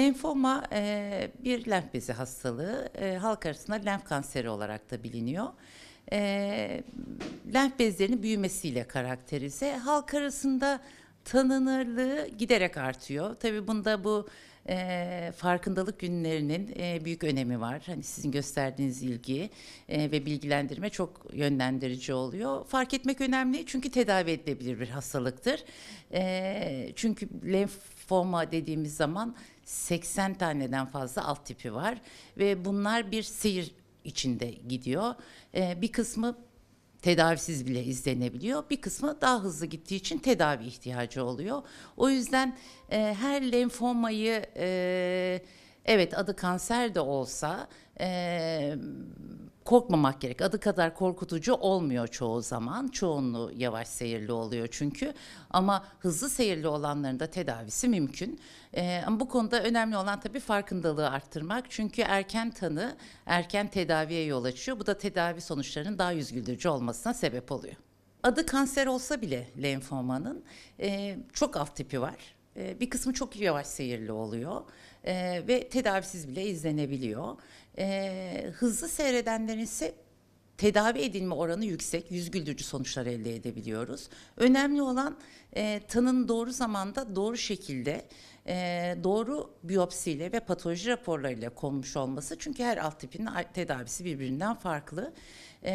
Lenfoma e, bir lenf bezi hastalığı. E, halk arasında lenf kanseri olarak da biliniyor. E, lenf bezlerinin büyümesiyle karakterize. Halk arasında tanınırlığı giderek artıyor. Tabii bunda bu e, farkındalık günlerinin e, büyük önemi var. Hani sizin gösterdiğiniz ilgi e, ve bilgilendirme çok yönlendirici oluyor. Fark etmek önemli çünkü tedavi edilebilir bir hastalıktır. E, çünkü lenfoma dediğimiz zaman 80 taneden fazla alt tipi var ve bunlar bir seyir içinde gidiyor. E, bir kısmı tedavisiz bile izlenebiliyor. Bir kısmı daha hızlı gittiği için tedavi ihtiyacı oluyor. O yüzden e, her lenfomayı e, evet adı kanser de olsa e, korkmamak gerek. Adı kadar korkutucu olmuyor çoğu zaman. Çoğunluğu yavaş seyirli oluyor çünkü. Ama hızlı seyirli olanların da tedavisi mümkün. Ee, ama bu konuda önemli olan tabii farkındalığı arttırmak. Çünkü erken tanı, erken tedaviye yol açıyor. Bu da tedavi sonuçlarının daha yüz güldürücü olmasına sebep oluyor. Adı kanser olsa bile lenfomanın e, çok alt tipi var. E, bir kısmı çok yavaş seyirli oluyor e, ve tedavisiz bile izlenebiliyor. E, hızlı seyredenlerin ise tedavi edilme oranı yüksek, yüz güldürücü sonuçlar elde edebiliyoruz. Önemli olan e, tanının doğru zamanda, doğru şekilde, e, doğru biyopsiyle ve patoloji raporlarıyla konmuş olması. Çünkü her alt tipinin tedavisi birbirinden farklı. E,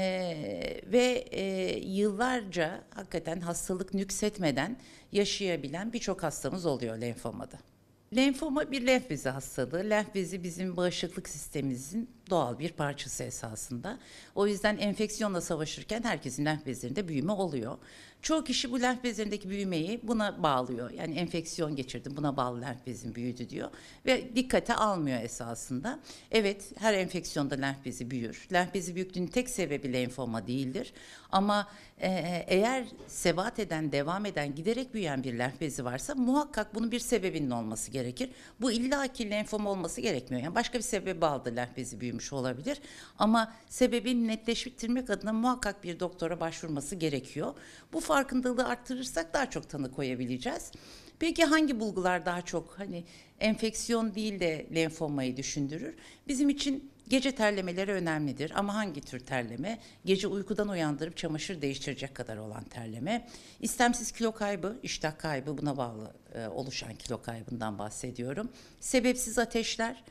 ve e, yıllarca hakikaten hastalık nüksetmeden yaşayabilen birçok hastamız oluyor lenfomada. Lenfoma bir lenf bezi hastalığı. Lenf bezi bizim bağışıklık sistemimizin doğal bir parçası esasında. O yüzden enfeksiyonla savaşırken herkesin lenf bezlerinde büyüme oluyor. Çoğu kişi bu lenf bezlerindeki büyümeyi buna bağlıyor. Yani enfeksiyon geçirdim buna bağlı lenf bezim büyüdü diyor. Ve dikkate almıyor esasında. Evet her enfeksiyonda lenf bezi büyür. Lenf bezi büyüklüğünün tek sebebi lenfoma değildir. Ama e, eğer sebat eden, devam eden, giderek büyüyen bir lenf bezi varsa muhakkak bunun bir sebebinin olması gerekir. Bu illaki lenfoma olması gerekmiyor. Yani başka bir sebebe bağlı lenf bezi büyümüş olabilir. Ama sebebini netleştirmek adına muhakkak bir doktora başvurması gerekiyor. Bu farkındalığı arttırırsak daha çok tanı koyabileceğiz. Peki hangi bulgular daha çok hani enfeksiyon değil de lenfomayı düşündürür? Bizim için gece terlemeleri önemlidir ama hangi tür terleme? Gece uykudan uyandırıp çamaşır değiştirecek kadar olan terleme. İstemsiz kilo kaybı, iştah kaybı buna bağlı e, oluşan kilo kaybından bahsediyorum. Sebepsiz ateşler,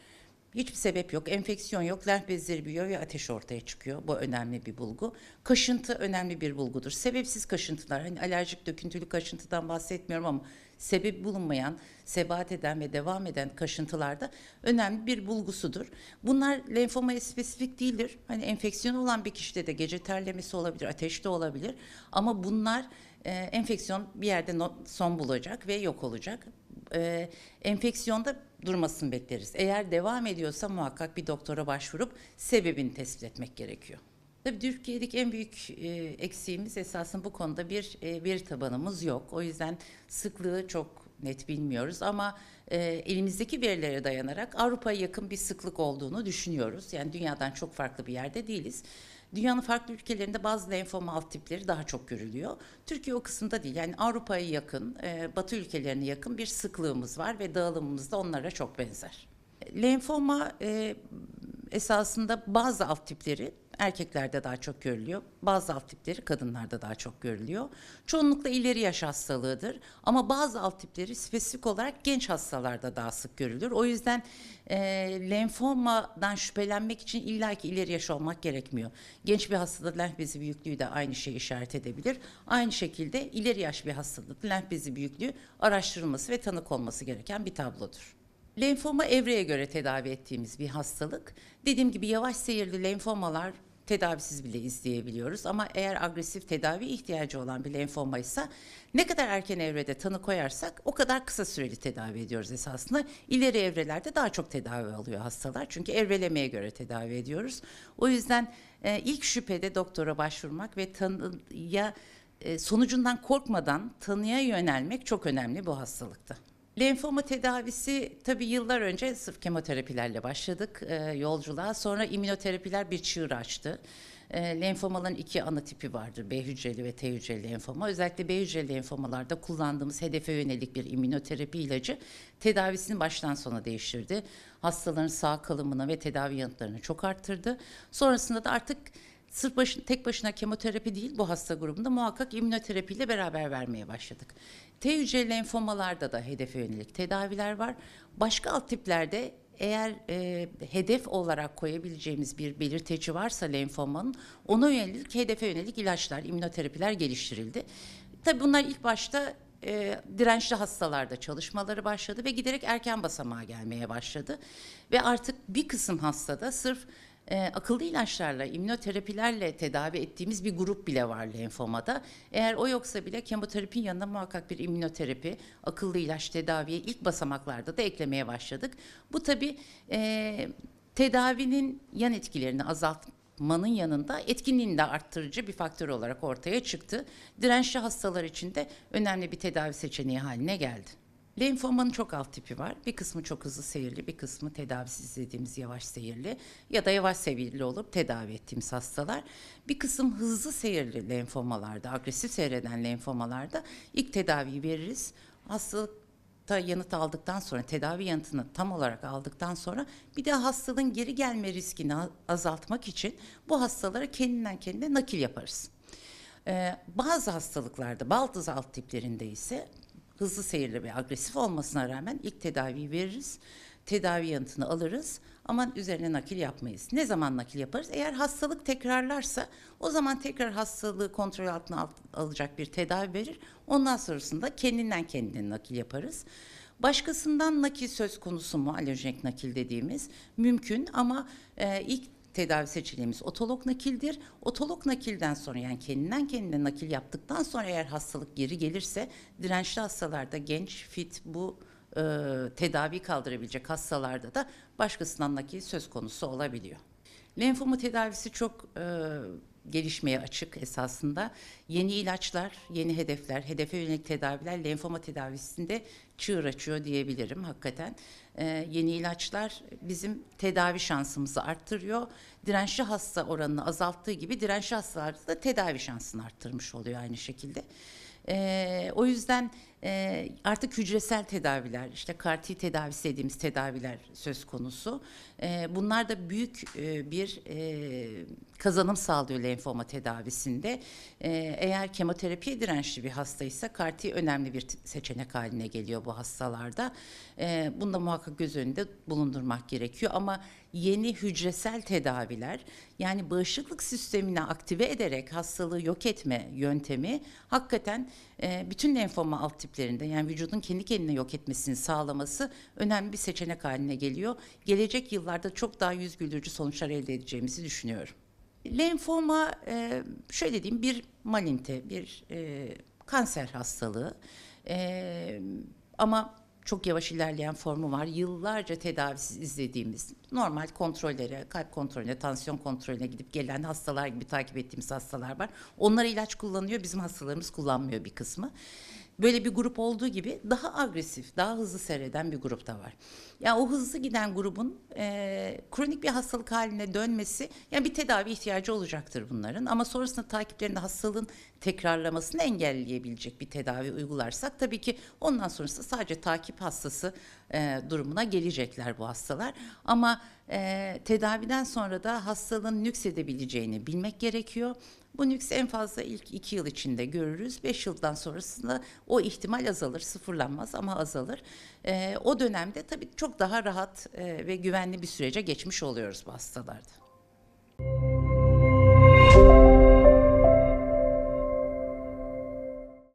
Hiçbir sebep yok, enfeksiyon yok, lenf bezleri büyüyor ve ateş ortaya çıkıyor. Bu önemli bir bulgu. Kaşıntı önemli bir bulgudur. Sebepsiz kaşıntılar, hani alerjik döküntülü kaşıntıdan bahsetmiyorum ama sebebi bulunmayan, sebat eden ve devam eden kaşıntılarda önemli bir bulgusudur. Bunlar lenfomaya spesifik değildir. Hani enfeksiyon olan bir kişide de gece terlemesi olabilir, ateş de olabilir. Ama bunlar e, enfeksiyon bir yerde no, son bulacak ve yok olacak. E, enfeksiyonda durmasını bekleriz. Eğer devam ediyorsa muhakkak bir doktora başvurup sebebini tespit etmek gerekiyor. Tabii Türkiye'deki en büyük e, eksiğimiz esasında bu konuda bir e, veri tabanımız yok. O yüzden sıklığı çok net bilmiyoruz ama e, elimizdeki verilere dayanarak Avrupa'ya yakın bir sıklık olduğunu düşünüyoruz. Yani dünyadan çok farklı bir yerde değiliz. Dünyanın farklı ülkelerinde bazı lenfoma alt tipleri daha çok görülüyor. Türkiye o kısımda değil. Yani Avrupa'ya yakın, e, Batı ülkelerine yakın bir sıklığımız var ve dağılımımız da onlara çok benzer. Lenfoma e, esasında bazı alt tipleri erkeklerde daha çok görülüyor. Bazı alt tipleri kadınlarda daha çok görülüyor. Çoğunlukla ileri yaş hastalığıdır ama bazı alt tipleri spesifik olarak genç hastalarda daha sık görülür. O yüzden e, lenfomadan şüphelenmek için illaki ileri yaş olmak gerekmiyor. Genç bir hastada lenf bezi büyüklüğü de aynı şeyi işaret edebilir. Aynı şekilde ileri yaş bir hastalık lenf bezi büyüklüğü araştırılması ve tanı konması gereken bir tablodur. Lenfoma evreye göre tedavi ettiğimiz bir hastalık. Dediğim gibi yavaş seyirli lenfomalar tedavisiz bile izleyebiliyoruz ama eğer agresif tedavi ihtiyacı olan bir lenfoma ise ne kadar erken evrede tanı koyarsak o kadar kısa süreli tedavi ediyoruz esasında. İleri evrelerde daha çok tedavi alıyor hastalar çünkü evrelemeye göre tedavi ediyoruz. O yüzden e, ilk şüphede doktora başvurmak ve tanıya e, sonucundan korkmadan tanıya yönelmek çok önemli bu hastalıkta. Lenfoma tedavisi tabii yıllar önce sırf kemoterapilerle başladık e, yolculuğa. Sonra immünoterapiler bir çığır açtı. E, lenfomaların iki ana tipi vardır. B hücreli ve T hücreli lenfoma. Özellikle B hücreli lenfomalarda kullandığımız hedefe yönelik bir immünoterapi ilacı tedavisini baştan sona değiştirdi. Hastaların sağ kalımını ve tedavi yanıtlarını çok arttırdı. Sonrasında da artık sırf başın, tek başına kemoterapi değil bu hasta grubunda muhakkak immünoterapiyle beraber vermeye başladık. T hücreli lenfomalarda da hedefe yönelik tedaviler var. Başka alt tiplerde eğer e, hedef olarak koyabileceğimiz bir belirteci varsa lenfomanın ona yönelik hedefe yönelik ilaçlar, immünoterapiler geliştirildi. Tabii bunlar ilk başta e, dirençli hastalarda çalışmaları başladı ve giderek erken basamağa gelmeye başladı. Ve artık bir kısım hastada sırf e, akıllı ilaçlarla, immünoterapilerle tedavi ettiğimiz bir grup bile var lenfomada. Eğer o yoksa bile kemoterapinin yanında muhakkak bir immünoterapi, akıllı ilaç tedaviye ilk basamaklarda da eklemeye başladık. Bu tabii e, tedavinin yan etkilerini azaltmanın yanında etkinliğini de arttırıcı bir faktör olarak ortaya çıktı. Dirençli hastalar için de önemli bir tedavi seçeneği haline geldi. Lenfomanın çok alt tipi var. Bir kısmı çok hızlı seyirli, bir kısmı tedavisiz dediğimiz yavaş seyirli ya da yavaş seyirli olup tedavi ettiğimiz hastalar. Bir kısım hızlı seyirli lenfomalarda, agresif seyreden lenfomalarda ilk tedaviyi veririz. Hastalıkta yanıt aldıktan sonra, tedavi yanıtını tam olarak aldıktan sonra bir de hastalığın geri gelme riskini azaltmak için bu hastalara kendinden kendine nakil yaparız. Ee, bazı hastalıklarda, baldız alt tiplerinde ise hızlı seyirli ve agresif olmasına rağmen ilk tedaviyi veririz. Tedavi yanıtını alırız ama üzerine nakil yapmayız. Ne zaman nakil yaparız? Eğer hastalık tekrarlarsa o zaman tekrar hastalığı kontrol altına al- alacak bir tedavi verir. Ondan sonrasında kendinden kendine nakil yaparız. Başkasından nakil söz konusu mu? Alojenik nakil dediğimiz mümkün ama e, ilk tedavi seçeneğimiz otolog nakildir. Otolog nakilden sonra yani kendinden kendine nakil yaptıktan sonra eğer hastalık geri gelirse dirençli hastalarda genç, fit bu e, tedavi kaldırabilecek hastalarda da başkasından nakil söz konusu olabiliyor. Lenfoma tedavisi çok e, gelişmeye açık esasında. Yeni ilaçlar, yeni hedefler, hedefe yönelik tedaviler lenfoma tedavisinde çığır açıyor diyebilirim hakikaten. E, yeni ilaçlar bizim tedavi şansımızı arttırıyor. Dirençli hasta oranını azalttığı gibi dirençli hastalarda da tedavi şansını arttırmış oluyor aynı şekilde. Ee, o yüzden e, artık hücresel tedaviler, işte CAR-T tedavisi dediğimiz tedaviler söz konusu. Ee, bunlar da büyük e, bir e, kazanım sağlıyor lenfoma tedavisinde. Ee, eğer kemoterapiye dirençli bir hastaysa CAR-T önemli bir seçenek haline geliyor bu hastalarda. Ee, bunu da muhakkak göz önünde bulundurmak gerekiyor ama yeni hücresel tedaviler yani bağışıklık sistemini aktive ederek hastalığı yok etme yöntemi hakikaten e, bütün lenfoma alt tiplerinde yani vücudun kendi kendine yok etmesini sağlaması önemli bir seçenek haline geliyor. Gelecek yıllarda çok daha yüz güldürücü sonuçlar elde edeceğimizi düşünüyorum. Lenfoma e, şöyle diyeyim bir malinte, bir e, kanser hastalığı. E, ama çok yavaş ilerleyen formu var. Yıllarca tedavisiz izlediğimiz normal kontrollere, kalp kontrolüne, tansiyon kontrolüne gidip gelen hastalar gibi takip ettiğimiz hastalar var. Onlar ilaç kullanıyor, bizim hastalarımız kullanmıyor bir kısmı. Böyle bir grup olduğu gibi daha agresif, daha hızlı seyreden bir grup da var. Yani o hızlı giden grubun e, kronik bir hastalık haline dönmesi, yani bir tedavi ihtiyacı olacaktır bunların. Ama sonrasında takiplerinde hastalığın tekrarlamasını engelleyebilecek bir tedavi uygularsak tabii ki ondan sonrasında sadece takip hastası e, durumuna gelecekler bu hastalar. Ama e, tedaviden sonra da hastalığın nüksedebileceğini bilmek gerekiyor. Bu nüks en fazla ilk iki yıl içinde görürüz. Beş yıldan sonrasında o ihtimal azalır, sıfırlanmaz ama azalır. E, o dönemde tabii çok daha rahat e, ve güvenli bir sürece geçmiş oluyoruz bu hastalarda.